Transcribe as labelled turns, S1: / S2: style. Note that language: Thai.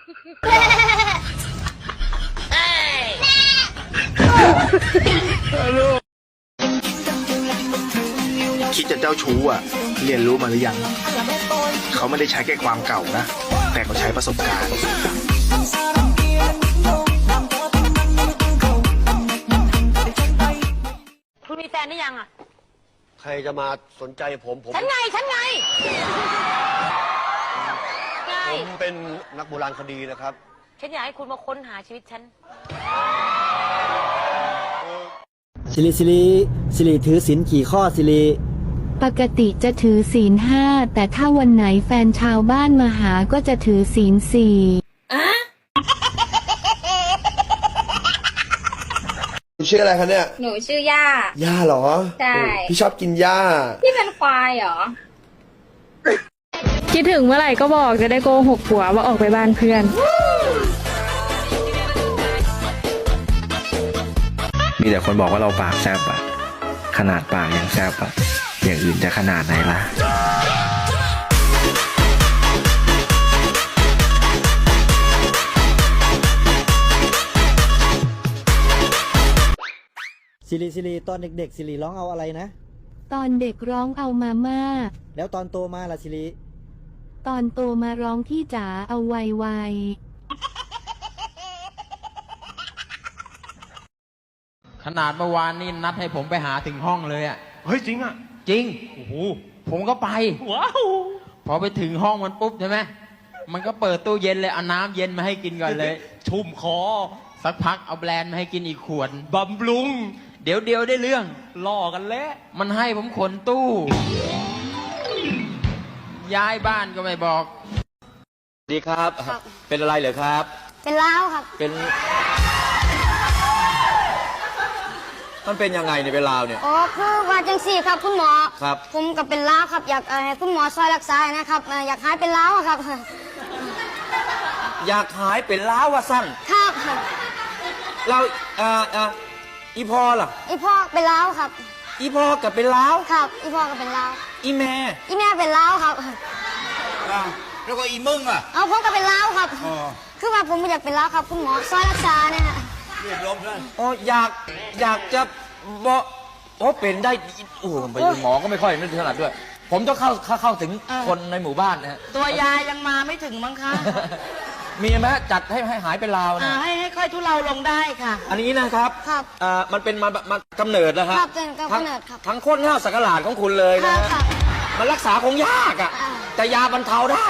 S1: คิดจะเจ้าชู้อะ เรียนรู้มาหรือยัง เขาไม่ได้ใช้แค่ความเก่านะ แต่เขาใช้ประสบการณ์
S2: คุณมีแฟนหรือยังอะ
S3: ใครจะมาสนใจผมผม
S2: ฉันไง ฉันไงไง
S3: ผมเป็นนักโบราณคดีนะครับ
S2: ฉันอยากให้คุณมาค้นหาชีวิตฉัน
S4: สิริสิริสิริถือศีลกี่ข้อสิริ
S5: ปกติจะถือศีลห้าแต่ถ้าวันไหนแฟนชาวบ้านมาหาก็จะถือศีลสี่
S6: ชื่ออะไรคะเนี่ย
S7: หนูชื่อย่า
S6: ย่าเหรอ
S7: ใช่
S6: พี่ชอบกินย่า
S7: พี่เป็นควายเหรอ
S8: คิดถึงเมื่อไหร่ก็บอกจะได้โกหกผัวว่าออกไปบ้านเพื่อน
S9: มีแต่คนบอกว่าเราปากแซบอะขนาดปากยังแซบอะอย่างอื่นจะขนาดไหนล่ะ
S4: สิริสิริตอนเด็กๆสิริร้องเอาอะไรนะ
S5: ตอนเด็กร้องเอามาม่า
S4: แล้วตอนโตมาล่ะสิริ
S5: ตอนโตมาร้องพี่จ๋าเอาไวไว
S10: ขนาดเมื่อวานนี่นัดให้ผมไปหาถึงห้องเลยอะ
S1: เฮ้ยจริงอะ
S10: จริง
S1: โอ้โห
S10: ผมก็ไป
S1: ว้าว
S10: พอไปถึงห้องมันปุ๊บใช่ไหมมันก็เปิดตู้เย็นเลยเอาน้ำเย็นมาให้กินก่อนเลย
S1: ชุ่มคอ
S10: สักพักเอาแบรนด์มาให้กินอีกขวด
S1: บำรุง
S10: เดี๋ยวเดียวได้เรื่อง
S1: ล่อกันแล้ว
S10: มันให้ผมขนตู้ ย้ายบ้านก็ไม่บอก
S3: ดีครับ เป็นอะไรเหรอครับ
S7: เป็นล้าวครับ
S3: เป็น มันเป็นยังไงเนี่ยเป็นลาวเนี่ย
S7: อ๋อคือว่าจังสี่ครับคุณหมอ
S3: ครับ
S7: ผมกับเป็นล้าวครับ อยากเอ่อให้คุณหมอช่วยรักษานะครับเอ่ออยากหายเป็นล้าวอะครับ
S3: อยากหายเป็นล้าวว่าสั้น
S7: ครับ
S3: เราอ่าอ่าอีพอล่ะ
S7: อีพ่อเป็นล้าวครับ
S3: อีพอกับเป็นล้าว
S7: ครับ อีพ่อก็เป็นล้าว
S3: อีแม่
S7: อีแม่เป็นล้าวครับ
S3: แล้วก็อีมึงอะ
S7: เอาผมก็เป็นล้าวครับคือว่าผมไม่อยากเป็นล้าวครับ คุณหมอช่วยรักษาเนี่ยฮะ
S3: อ๋ออยากอยากจะบอกโอ้เป็นได้โอ้ไปหมอก็ไม่ค่อยไม่ถนัดด้วย ผมต้องเข้าเข้าเข้าถึงคนในหมู่บ้านนะฮะ
S2: ตัวยายังมาไม่ถึงมั้งคะ
S3: มีไหมฮะจัดให้ให้หายเป็นลาว
S2: อ่า
S3: นะ
S2: ให้ให้ค่อยทุเลาลงได้ค่ะ
S3: อันนี้นะครับ
S7: ครับ
S3: อ่ามันเป็นมาแบบมากำเนิดนะฮะ
S7: ครับเป็นกำเนิดครับ
S3: ทั้งทั้งโคตรเง่าสักหลาดของคุณเลย
S7: ค
S3: นะ
S7: รับ
S3: ฮะ
S7: ครับ
S3: มันรักษาคงยากอะ
S7: อ่า
S3: แต่ยาบรรเทาได้